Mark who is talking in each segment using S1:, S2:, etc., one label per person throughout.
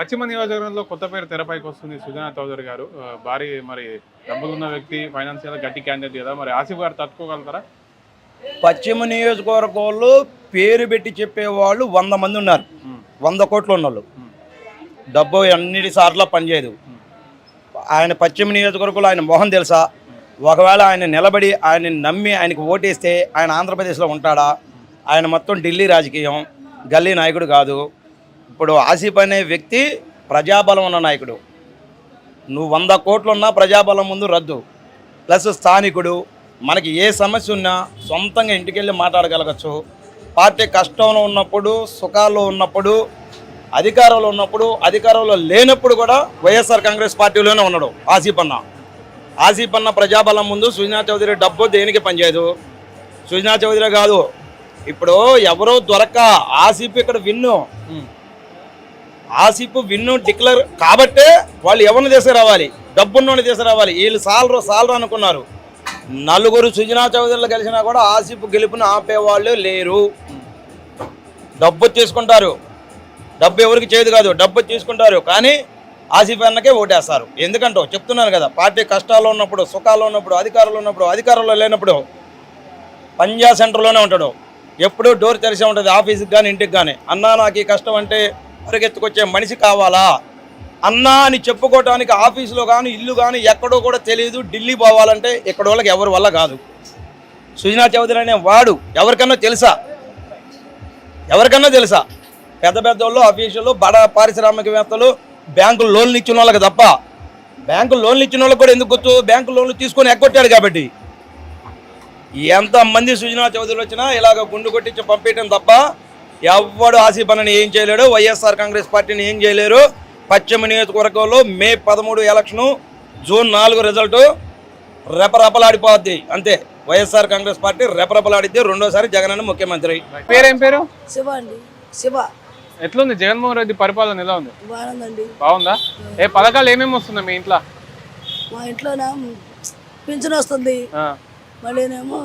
S1: పశ్చిమ నియోజకవర్గంలో కొత్త పేరు తెరపైకి వస్తుంది సుజనా చౌదరి గారు. భారీ మరి డబ్బులున్న వ్యక్తి ఫైనాన్షియల్ గట్టి క్యాండిడేట్ కదా. మరి ఆసిఫ్ గారు తట్టుకోగలుగుతారా?
S2: పశ్చిమ నియోజకవర్గంలో పేరు పెట్టి చెప్పేవాళ్ళు వంద మంది ఉన్నారు. వంద కోట్లు ఉన్నోళ్ళు. డబ్బు అన్నిటి సార్లు పనిచేయదు. ఆయన పశ్చిమ నియోజకవర్గంలో ఆయన మొహం తెలుసా? ఒకవేళ ఆయన నిలబడి ఆయన నమ్మి ఆయనకు ఓటేస్తే ఆయన ఆంధ్రప్రదేశ్లో ఉంటాడా? ఆయన మొత్తం ఢిల్లీ రాజకీయం. గల్లీ నాయకుడు కాదు. ఇప్పుడు ఆసిఫ్ అనే వ్యక్తి ప్రజాబలం ఉన్న నాయకుడు. నువ్వు వంద కోట్లు ఉన్నా ప్రజాబలం ముందు రద్దు. ప్లస్ స్థానికుడు మనకి ఏ సమస్య ఉన్నా సొంతంగా ఇంటికెళ్ళి మాట్లాడగలగచ్చు. పార్టీ కష్టంలో ఉన్నప్పుడు సుఖాల్లో ఉన్నప్పుడు అధికారంలో ఉన్నప్పుడు అధికారంలో లేనప్పుడు కూడా వైఎస్ఆర్ కాంగ్రెస్ పార్టీలోనే ఉన్నాడు ఆసిఫ్ అన్న. ఆసిఫ్ అన్న ప్రజాబలం ముందు సుజనా చౌదరి డబ్బు దేనికి పనిచేయదు? సుజనా చౌదరి కాదు. ఇప్పుడు ఎవరో దొరక్క ఆసిఫ్ ఇక్కడ విన్ను. ఆసిఫ్ విన్ను డిక్లేర్ కాబట్టే వాళ్ళు ఎవరిని తీసుకురావాలి డబ్బున్నోని తీసుకురావాలి వీళ్ళు సాలరు సాలరు అనుకున్నారు. నలుగురు సుజనా చౌదరులు కలిసినా కూడా ఆసిఫ్ గెలుపుని ఆపేవాళ్ళు లేరు. డబ్బు తీసుకుంటారు. డబ్బు ఎవరికి చేయదు కాదు డబ్బు తీసుకుంటారు. కానీ ఆసిఫ్ అన్నకే ఓటేస్తారు. ఎందుకంటో చెప్తున్నాను కదా పార్టీ కష్టాల్లో ఉన్నప్పుడు సుఖాల్లో ఉన్నప్పుడు అధికారంలో ఉన్నప్పుడు అధికారంలో లేనప్పుడు పంజా సెంటర్లోనే ఉంటాడు. ఎప్పుడూ డోర్ తెరిసే ఉంటుంది ఆఫీస్కి కానీ ఇంటికి కానీ అన్నా నాకు ఈ కష్టం అంటే పరిగెత్తుకొచ్చే మనిషి కావాలా? అన్నా అని చెప్పుకోవటానికి ఆఫీసులో కానీ ఇల్లు కానీ ఎక్కడో కూడా తెలియదు ఢిల్లీ పోవాలంటే ఇక్కడ వాళ్ళకి ఎవరి వల్ల కాదు. సుజనా చౌదరి అనే వాడు ఎవరికన్నా తెలుసా? ఎవరికన్నా తెలుసా? పెద్ద పెద్ద వాళ్ళు ఆఫీసులు బడ పారిశ్రామికవేత్తలు బ్యాంకు లోన్లు ఇచ్చిన వాళ్ళకి తప్ప. బ్యాంకు లోన్లు ఇచ్చిన వాళ్ళకి కూడా ఎందుకు గుర్తు? బ్యాంకు లోన్లు తీసుకొని ఎగ్గొట్టాడు కాబట్టి. ఎంతమంది సుజనా చౌదరి వచ్చినా ఇలాగ గుండు కొట్టించి పంపించడం తప్ప ఎవ్వడు ఆసిఫ్ ఏం చేయలేడు. వైఎస్ఆర్ కాంగ్రెస్ పార్టీని ఏం చేయలేరు. పశ్చిమ నియోజకవర్గంలో మే పదమూడు ఎలక్షను జూన్ నాలుగు రిజల్ట్ రెపరెపలాడిపోద్ది. అంతే. వైఎస్ఆర్ కాంగ్రెస్ పార్టీ రెపరెపలాడిద్ది. రెండోసారి జగన్ అన్న ముఖ్యమంత్రి.
S1: పేరేం పేరు?
S3: శివ అండి. శివ.
S1: ఎట్లుంది? జగన్మోహన్ రెడ్డి పరిపాలన ఎలా ఉంది?
S3: బాగుందండి.
S1: బాగుందా? ఏ పథకాలు ఏమేమి వస్తున్నాయి మీ ఇంట్లో?
S3: మా ఇంట్లోనే? పింఛన్ వస్తుంది.
S1: ఆ,
S3: మళ్ళీనేమో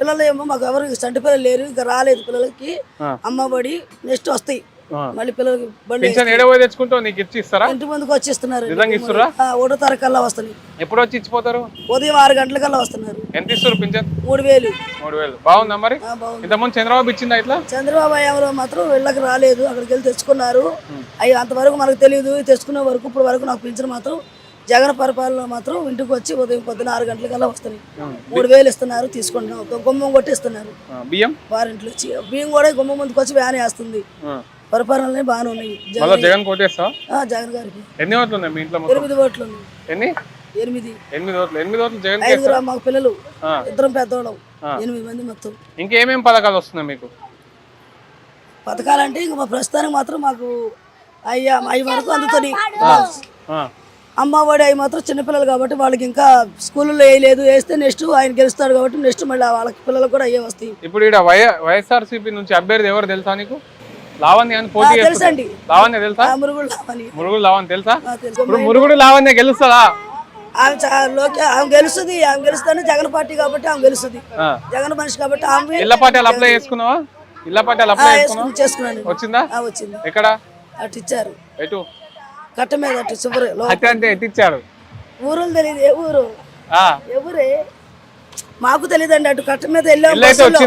S3: పిల్లలు ఏమో మాకు ఎవరికి చంటి పిల్లలు లేరు ఇంకా రాలేదు పిల్లలకి. అమ్మబడి నెక్స్ట్ వస్తాయి. మళ్ళీ పిల్లలకి బండి
S1: పింఛన్ ఏడో పోయి తెచ్చుకుంటావు నీకు ఇచ్చి ఇస్తారా?
S3: ఇంటి ముందుకు వచ్చి ఇస్తున్నారు. ఒకటో తారీఖు కల్లా వస్తున్నాయి
S1: ఎప్పుడు వచ్చి ఇచ్చిపోతారు?
S3: ఉదయం ఆరు గంటలకల్లా వస్తున్నారు.
S1: ఎంత ఇస్తారు పింఛన్?
S3: మూడు వేలు.
S1: మూడు వేలు. బాగుందా మరి?
S3: ఆ, బాగుంది.
S1: ఇంతకుముందు చంద్రబాబు ఇచ్చిందా ఇట్లా?
S3: చంద్రబాబు ఎవరో మాత్రం వీళ్ళకి రాలేదు. అక్కడికి వెళ్ళి తెచ్చుకున్నారు. అవి అంతవరకు మనకు తెలియదు తెచ్చుకునే వరకు ఇప్పుడు వరకు నాకు పింఛన్ మాత్రం జగన్ పరిపాలన మాత్రం ఇంటికి వచ్చి ఉదయం పొద్దున ఆరు గంటలకల్లా వస్తున్నాయి మూడు వేలు ఇస్తున్నారు తీసుకుంటున్నాం. ఒక గుమ్మం కొట్టి ఇస్తున్నారు
S1: ఆ, బియ్యం?
S3: వారింట్లో వచ్చి బియ్యం కూడా గుమ్మం ముందుకు వచ్చి వ్యాన్ వేస్తుంది. పరిపాలనలే బాగానే ఉన్నాయి. జగన్
S1: జగన్
S3: గారికి.
S1: ఎన్ని ఓట్లు ఉన్నాయి మీ ఇంట్లో మొత్తం?
S3: ఎనిమిది ఓట్లు ఉన్నాయి.
S1: ఎన్ని?
S3: ఎనిమిది.
S1: ఎనిమిది ఓట్లు. ఎనిమిది ఓట్లు జగన్
S3: ఐదుగురు మాకు పిల్లలు. ఇద్దరం పెద్దవాళ్ళం. ఎనిమిది మంది మొత్తం.
S1: ఇంకేమేం పథకాలు వస్తున్నాయి మీకు?
S3: పథకాలంటే ఇంక మా ప్రస్తుతానికి మాత్రం మాకు అయ్యా అవి వరకు అందుతుంది
S1: ఆ,
S3: అమ్మ ఒడి అవి మాత్రం చిన్నపిల్లలు కాబట్టి వాళ్ళకి ఇంకా స్కూల్లో వేయలేదు వేస్తే నెక్స్ట్ ఆయన గెలుస్తాడు కాబట్టి నెక్స్ట్ మళ్ళీ వాళ్ళకి పిల్లలకు కూడా అయ్యే వస్తాయి.
S1: ఇప్పుడు ఇక్కడ వైఎస్ఆర్సీపీ నుంచి అభ్యర్థి ఎవరు తెలుసా నీకు? లావణ్య అని పోటీ
S3: తెలుసండి.
S1: లావణ్య తెలుసా?
S3: మురుగుళ్ళు అని
S1: మురుగుడు లావణ్య తెలుసా? ఇప్పుడు మురుగుడు లావణ్య గెలుస్తుందా?
S3: ఆమె గెలుస్తుంది. ఆమె గెలుస్తానే జగన్ పార్టీ కాబట్టి ఆమె గెలుస్తుంది. జగన్ మనిషి కాబట్టి ఆమె
S1: ఇళ్ళ పట్టాలు అప్లై చేసుకున్నావా? ఇళ్ళ పట్టాలు
S3: ఆ,
S1: అప్లై
S3: చేసుకున్నాను.
S1: వచ్చిందా?
S3: వచ్చింది.
S1: ఎక్కడ?
S3: అటు ఇచ్చారు
S1: ఎటు?
S3: కట్ట మీద అటు
S1: అట్టే
S3: ఊరులు తెలియదు ఏ ఊరు? ఎవరే? మాకు తెలియదండి అటు కట్ట మీద వెళ్ళాం
S1: ఇల్లు అయితే
S3: బస్సులో.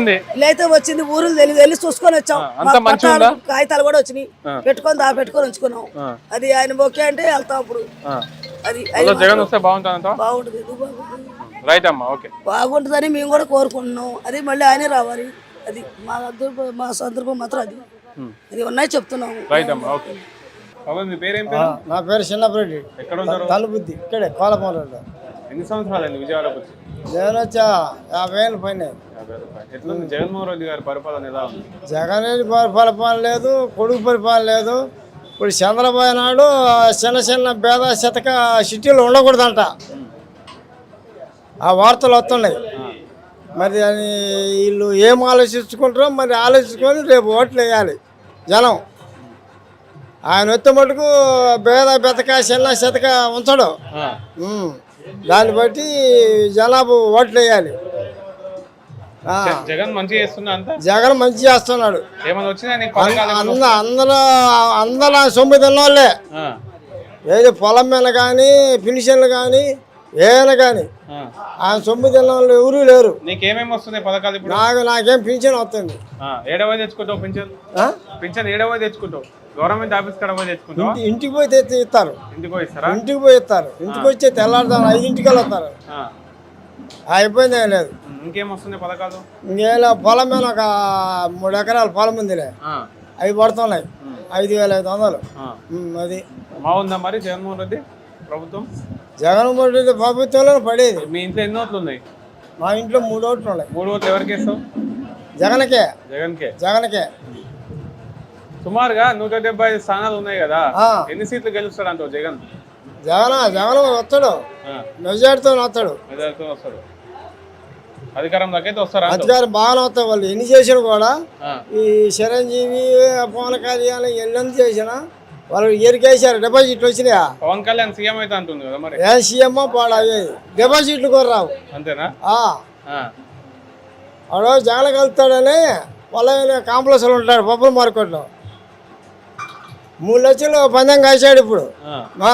S1: వచ్చింది.
S3: ఊరులు తెలియదు వెళ్ళి చూసుకొని వచ్చాం. కాగితాలు కూడా వచ్చినాయి. పెట్టుకొని దా పెట్టుకొని ఉంచుకున్నాం. అది ఆయన ఓకే అంటే వెళ్తాం అప్పుడు. అది
S1: జగన్ వస్తే
S3: బాగుంటుంది. ఎందుకు బాగుంటుంది
S1: రైట్ అమ్మా ఓకే.
S3: బాగుంటుందని మేము కూడా కోరుకుంటున్నాం. అది మళ్ళీ ఆయనే రావాలి. అది మా మా సందర్భం మాత్రం అది. అది ఉన్నాయి చెప్తున్నాము.
S1: రైట్ అమ్మా ఓకే. బాబు మీ పేరేం పేరు?
S4: నా పేరు
S1: ఎక్కడ ఉంటారు?
S4: తలబుద్ధి ఇక్కడే కోలపల్లిలో
S1: ఎన్ని సంవత్సరాలు విజయవాడకు వచ్చి
S4: నేను వచ్చా యాభై ఏళ్ళు పైన.
S1: ఎట్లుంది? జగన్మోహన్ రెడ్డి గారి పరిపాలన ఎలా ఉంది?
S4: జగన్ రెడ్డి పరి- పరిపాలన లేదు కొడుకు పరిపాలన లేదు. ఇప్పుడు చంద్రబాబు నాయుడు చిన్న చిన్న భేద శతక సిటీలో ఉండకూడదంట. ఆ వార్తలు వస్తున్నాయి. మరి అని వీళ్ళు ఏం ఆలోచించుకుంటారో మరి ఆలోచించుకొని రేపు ఓట్లు వేయాలి. జనం. ఆయన వచ్చే మటుకు భేద బెతక చిన్న శతక ఉంచడు. దాన్ని బట్టి జనాభా ఓట్లు వేయాలి.
S1: జగన్ చేస్తున్నా అంతా?
S4: జగన్ మంచి చేస్తున్నాడు. అందరూ అందరూ సొమ్ము తిన్నోళ్ళే.
S1: ఆ,
S4: ఏది పొలం మీద కానీ పెన్షన్లు కానీ ఏమైనా కానీ.
S1: ఆ.
S4: ఆయన సొమ్ము వాళ్ళు ఎవరూ లేరు.
S1: నీకేమేమి వస్తున్నాయి పథకాలు ఇప్పుడు?
S4: నాకు నాకేం పింఛన్ వస్తుంది.
S1: ఆ, ఏడవ తెచ్చుకుంటావు పింఛన్? పింఛన్ ఏడవ తెచ్చుకుంటావు. గవర్నమెంట్ ఆఫీస్ కడ పోయి తెచ్చుకుంటావా?
S4: ఇంటి- ఇంటికి పోయి తెచ్చి ఇస్తారు.
S1: ఇంటికి పోయి ఇస్తారా?
S4: ఇంటికి పోయి ఇస్తారు. ఇంటికి వచ్చి తెల్లారుతారు ఐదింటికి ఇబ్బంది ఏం లేదు.
S1: ఇంకేం వస్తున్నాయి పథకాలు?
S4: ఇంకేలా పొలం మీద ఒక మూడు ఎకరాల పొలం ఉందిలే. అవి పడుతున్నాయి. ఐదు వేల ఐదు వందలు. అది.
S1: బాగుందా మరి జగన్మోహన్ రెడ్డి? ప్రభుత్వం?
S4: జగన్మోహన్ రెడ్డి ప్రభుత్వంలో పడేది.
S1: మీ ఇంట్లో ఎన్ని ఓట్లు ఉన్నాయి?
S4: మా ఇంట్లో మూడు ఓట్లు ఉన్నాయి.
S1: మూడు ఓట్లు ఎవరికి ఇస్తావు
S4: జగన్కే.
S1: జగన్కే.
S4: జగన్కే.
S1: సుమారుగా నూట డెబ్బై ఐదు స్థానాలు ఉన్నాయి కదా. ఎన్ని సీట్లు గెలుస్తాడు అంటావు జగన్?
S4: జగన్ జగన్ వస్తాడు. మెజార్టీతో వస్తాడు.
S1: మెజారిటీతో వస్తాడు. అధికారంలోకి అయితే వస్తారా?
S4: అధికారం బాగానే వస్తాయి వాళ్ళు. ఎన్ని చేసినా కూడా ఈ చిరంజీవి పవన్ కళ్యాణ్ ఎన్ని చేసినా వాళ్ళు ఎరికేసారు డిపాజిట్లు వచ్చినాయా?
S1: పవన్ కళ్యాణ్ సీఎం అయితే అంటుంది కదా మరి.
S4: ఏ సీఎం పాడు అవి? డిపాజిట్లు కూడా రావు
S1: అంతేనా?
S4: ఆ,
S1: ఆ,
S4: వాడు జగన్ కలుస్తాడని వాళ్ళ కాంప్లెక్స్లో ఉంటాడు పప్పుల మార్కెట్లో. మూడు లక్షలు పందెం కాశాడు ఇప్పుడు.
S1: ఆ.
S4: ఆ,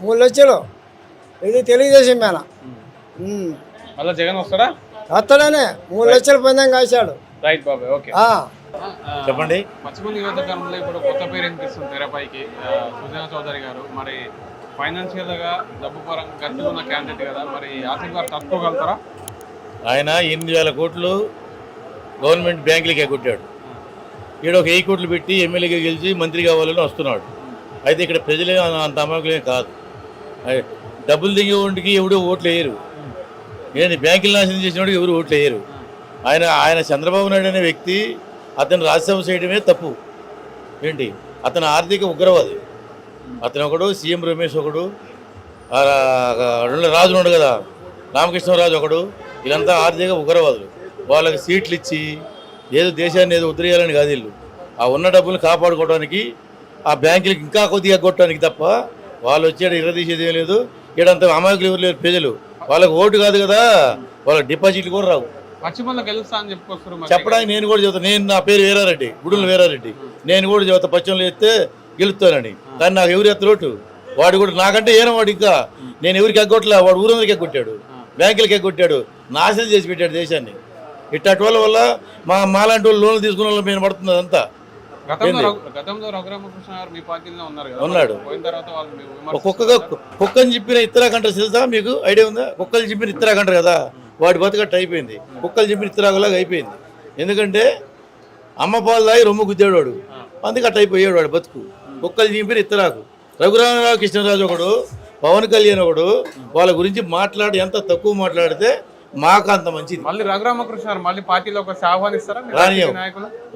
S4: మూడు లక్షలు. ఇది తెలుగుదేశం మీద. ఉమ్.
S1: మళ్ళా జగన్ వస్తాడా?
S4: వస్తాడనే మూడు లక్షలు పందెం కాశాడు
S1: రైట్ బాబాయ్ ఓకే.
S4: ఆ.
S5: చెప్పండి.
S1: పశ్చిమ నియోజకవర్గంలో ఇప్పుడు కొత్త పేరు వినిపిస్తుంది తెరపైకి. సుజనా చౌదరి గారు. మరి ఫైనాన్షియల్గా డబ్బు పరంగా గట్టిగా ఉన్న క్యాండిడేట్ కదా. మరి ఆసిఫ్ గారు తట్టుకోగలుగుతారా?
S5: ఆయన ఎనిమిది వేల కోట్లు గవర్నమెంట్ బ్యాంకులకి ఎగ్గొట్టాడు ఈడ ఒక వెయ్యి కోట్లు పెట్టి ఎమ్మెల్యేగా గెలిచి మంత్రి కావాలని వస్తున్నాడు. అయితే ఇక్కడ ప్రజలే అంత అమాయకులే కాదు. డబ్బులు దిగే వాడికి ఎవడో ఓట్లు వేయరు ఏంటి బ్యాంకులు నాశనం చేసినోడికి ఎవరు ఓట్లు వేయరు ఆయన ఆయన చంద్రబాబు నాయుడు అనే వ్యక్తి అతను రాజ్యసభ చేయడమే తప్పు. ఏంటి? అతను ఆర్థిక ఉగ్రవాది. అతను ఒకడు సీఎం రమేష్ ఒకడు రాజు రా- ఉన్నాడు కదా రామకృష్ణరాజు ఒకడు వీళ్ళంతా ఆర్థిక ఉగ్రవాదులు. వాళ్ళకి సీట్లు ఇచ్చి ఏదో దేశాన్ని ఏదో ఉద్రేయాలని కాదు వీళ్ళు. ఆ ఉన్న డబ్బులు కాపాడుకోవడానికి ఆ బ్యాంకులకి ఇంకా కొద్దిగా కొట్టడానికి తప్ప వాళ్ళు వచ్చేట ఇరదీసేది ఏం లేదు. ఈడంతా అమాయకులు ఎవరు లేరు? ప్రజలు. వాళ్ళకి ఓటు కాదు కదా. వాళ్ళకి డిపాజిట్లు కూడా రావు.
S1: పశ్చిమలో
S5: చెప్పడానికి నేను కూడా చెబుతాను నేను నా పేరు వీరారెడ్డి గుడులు వీరారెడ్డి. నేను కూడా చెబుతా పచ్చంలో ఎత్తే గెలుస్తానని. కానీ నాకు ఎవరు ఎత్తలోటు వాడు కూడా నాకంటే ఏనా వాడు ఇంకా. నేను ఎవరికి ఎగ్గొట్టలే వాడు ఊరందరికి ఎగ్గొట్టాడు. బ్యాంకులకి ఎగ్గొట్టాడు. నాశనం చేసి పెట్టాడు దేశాన్ని. ఇట్టటి వాళ్ళ వల్ల మా మాలాంటి వాళ్ళు లోన్లు తీసుకున్న వాళ్ళు మేము పడుతుంది అదంతా. ఉన్నాడు. ఒక్కొక్కగా కుక్కని చెప్పిన ఇత్తరాకంట తెలుసా మీకు? ఐడియా ఉందా? కుక్కలు చెప్పిన ఇత్తరాకంట కదా? వాడి బతుకట్టు అయిపోయింది. కుక్కలు చెప్పిన ఇత్తరాకులాగా అయిపోయింది. ఎందుకంటే అమ్మ పాలు తాగి రొమ్ము గుద్దాడు వాడు అందుకే అట్ట అయిపోయాడు వాడు బతుకు. కుక్కలు చెప్పిన ఇత్తరాకు రఘురామరావు కృష్ణరాజు ఒకడు పవన్ కళ్యాణ్ ఒకడు వాళ్ళ గురించి మాట్లాడి ఎంత తక్కువ మాట్లాడితే మాకు అంత మంచిది.
S1: మళ్ళీ రఘురామకృష్ణ మళ్ళీ పార్టీలోకి వచ్చి ఆహ్వానిస్తారా?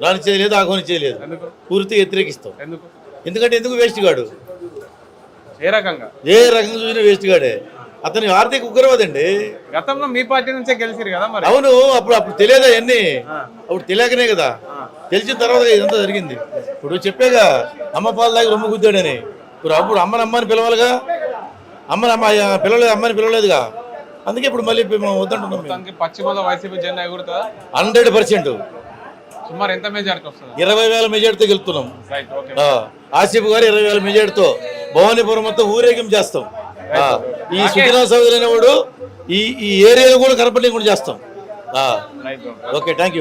S5: రాని చేయలేదు ఆహ్వాని చేయలేదు
S1: ఎందుకు?
S5: పూర్తిగా వ్యతిరేకిస్తాం.
S1: ఎందుకు?
S5: ఎందుకంటే ఎందుకు వేస్ట్ గాడు?
S1: ఏ రకంగా?
S5: ఏ రకంగా చూసినా వేస్ట్ గాడే. అతని ఆర్థిక ఉగ్రవాది అండి
S1: గతంలో మీ పార్టీ నుంచే గెలిచిరు కదా మరి?
S5: అవును అప్పుడు అప్పుడు తెలియదా అన్ని అప్పుడు తెలియకనే కదా. తెలిసిన తర్వాత ఇదంతా జరిగింది. ఇప్పుడు చెప్పాగా అమ్మ పాలు దాకా రొమ్ము గుద్దాడని. ఇప్పుడు అప్పుడు అమ్మని అమ్మని పిలవాలిగా. అమ్మని అమ్మ పిలవలేదు అమ్మని పిలవలేదుగా. అందుకే ఇప్పుడు మళ్ళీ మేము వద్దంటున్నాం
S1: పశ్చిమలో వైసీపీ జెండా ఎగురుతుందా?
S5: Hundred percent.
S1: సుమారు ఎంత మెజారిటీ వస్తుంది?
S5: ఇరవై వేల మెజార్టీతో ఆ, ఆసిఫ్ గారు ఇరవై వేల మెజార్టీతో భవానీపురం మొత్తం ఊరేగింపు చేస్తాం. ఈ సుజనా సోదరి అనేవాడు ఈ ఈ ఏరియాలో కూడా కనపడి కూడా చేస్తాం ఓకే థ్యాంక్ యూ